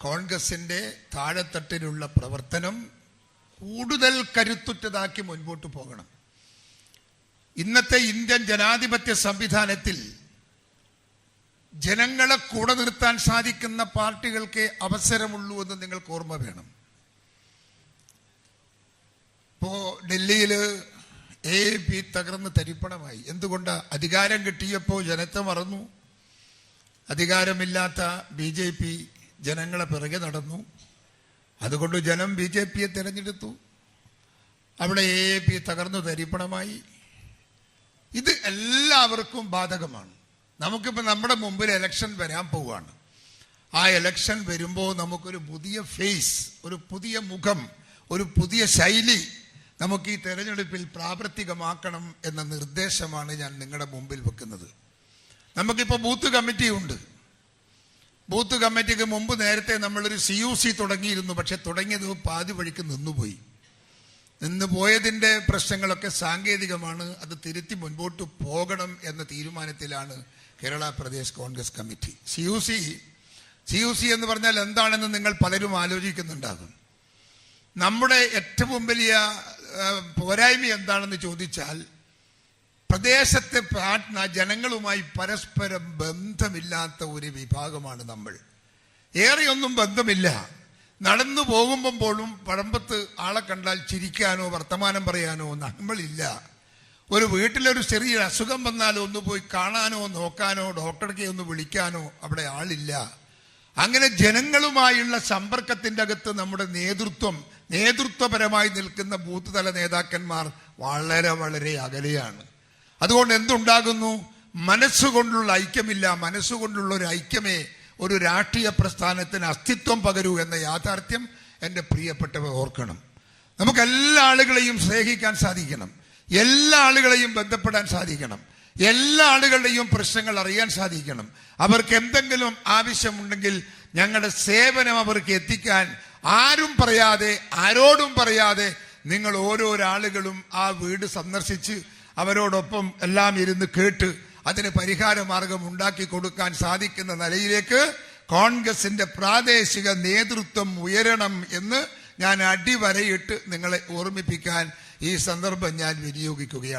കോൺഗ്രസിന്റെ താഴെത്തട്ടിലുള്ള പ്രവർത്തനം കൂടുതൽ കരുത്തുറ്റതാക്കി മുൻപോട്ട് പോകണം. ഇന്നത്തെ ഇന്ത്യൻ ജനാധിപത്യ സംവിധാനത്തിൽ ജനങ്ങളെ കൂടെ നിർത്താൻ സാധിക്കുന്ന പാർട്ടികൾക്ക് അവസരമുള്ളൂ എന്ന് നിങ്ങൾക്ക് ഓർമ്മ വേണം. ഇപ്പോ ഡൽഹിയിൽ എ പി തകർന്ന് തരിപ്പണമായി. എന്തുകൊണ്ട്? അധികാരം കിട്ടിയപ്പോൾ ജനത്തെ മറന്നു. അധികാരമില്ലാത്ത ബി ജെ പി ജനങ്ങളെ പിറകെ നടന്നു. അതുകൊണ്ട് ജനം ബി ജെ പിയെ തിരഞ്ഞെടുത്തു. അവിടെ എ എ പി തകർന്നു തരിപ്പണമായി. ഇത് എല്ലാവർക്കും ബാധകമാണ്. നമുക്കിപ്പോൾ നമ്മുടെ മുമ്പിൽ എലക്ഷൻ വരാൻ പോവുകയാണ്. ആ എലക്ഷൻ വരുമ്പോൾ നമുക്കൊരു പുതിയ ഫേസ് ഒരു പുതിയ മുഖം ഒരു പുതിയ ശൈലി നമുക്ക് ഈ തെരഞ്ഞെടുപ്പിൽ പ്രാവർത്തികമാക്കണം എന്ന നിർദ്ദേശമാണ് ഞാൻ നിങ്ങളുടെ മുമ്പിൽ വെക്കുന്നത്. നമുക്കിപ്പോൾ ബൂത്ത് കമ്മിറ്റി ഉണ്ട് ബൂത്ത് കമ്മിറ്റിക്ക് മുമ്പ് നേരത്തെ നമ്മളൊരു സി യു സി തുടങ്ങിയിരുന്നു പക്ഷെ തുടങ്ങിയത് പാതി വഴിക്ക് നിന്നുപോയി. നിന്ന് പോയതിന്റെ പ്രശ്നങ്ങളൊക്കെ സാങ്കേതികമാണ് അത് തിരുത്തി മുൻപോട്ട് പോകണം എന്ന തീരുമാനത്തിലാണ് Kerala Pradesh Congress committee. C U C C U C എന്ന് പറഞ്ഞാൽ എന്താണെന്ന് നിങ്ങൾ പലരും ആലോചിക്കുന്നുണ്ടാകും. നമ്മുടെ ഏറ്റവും വലിയ പോരായ്മ എന്താണെന്ന് ചോദിച്ചാൽ പ്രദേശത്തെ ജനങ്ങളുമായി പരസ്പരം ബന്ധമില്ലാത്ത ഒരു വിഭാഗമാണ് നമ്മൾ. ഏറെയൊന്നും ബന്ധമില്ല. നടന്നു പോകുമ്പോഴും പഴമ്പത്ത് ആളെ കണ്ടാൽ ചിരിക്കാനോ വർത്തമാനം പറയാനോ നമ്മളില്ല. ഒരു വീട്ടിലൊരു ചെറിയ അസുഖം വന്നാലോ ഒന്ന് പോയി കാണാനോ നോക്കാനോ ഡോക്ടർക്ക് ഒന്ന് വിളിക്കാനോ അവിടെ ആളില്ല. അങ്ങനെ ജനങ്ങളുമായുള്ള സമ്പർക്കത്തിന്റെ അകത്ത് നമ്മുടെ നേതൃത്വം നേതൃത്വപരമായി നിൽക്കുന്ന ബൂത്ത് തല നേതാക്കന്മാർ വളരെ വളരെ അകലെയാണ്. അതുകൊണ്ട് എന്തുണ്ടാകുന്നു? മനസ്സുകൊണ്ടുള്ള ഐക്യമില്ല. മനസ്സുകൊണ്ടുള്ള ഒരു ഐക്യമേ ഒരു രാഷ്ട്രീയ പ്രസ്ഥാനത്തിന് അസ്തിത്വം പകരൂ എന്ന യാഥാർത്ഥ്യം എന്റെ പ്രിയപ്പെട്ടവർ ഓർക്കണം. നമുക്ക് എല്ലാ ആളുകളെയും സ്നേഹിക്കാൻ സാധിക്കണം. എല്ലാ ആളുകളെയും ബന്ധപ്പെടാൻ സാധിക്കണം. എല്ലാ ആളുകളുടെയും പ്രശ്നങ്ങൾ അറിയാൻ സാധിക്കണം. അവർക്ക് എന്തെങ്കിലും ആവശ്യമുണ്ടെങ്കിൽ ഞങ്ങളുടെ സേവനം അവർക്ക് എത്തിക്കാൻ ആരും പറയാതെ ആരോടും പറയാതെ നിങ്ങൾ ഓരോരാളുകളും ആ വീട് സന്ദർശിച്ച് അവരോടൊപ്പം എല്ലാം ഇരുന്ന് കേട്ട് അതിന് പരിഹാര മാർഗം ഉണ്ടാക്കി കൊടുക്കാൻ സാധിക്കുന്ന നിലയിലേക്ക് കോൺഗ്രസിന്റെ പ്രാദേശിക നേതൃത്വം ഉയരണം എന്ന് ഞാൻ അടിവരയിട്ട് നിങ്ങളെ ഓർമ്മിപ്പിക്കാൻ ഈ സന്ദർഭം ഞാൻ വിനിയോഗിക്കുകയാണ്.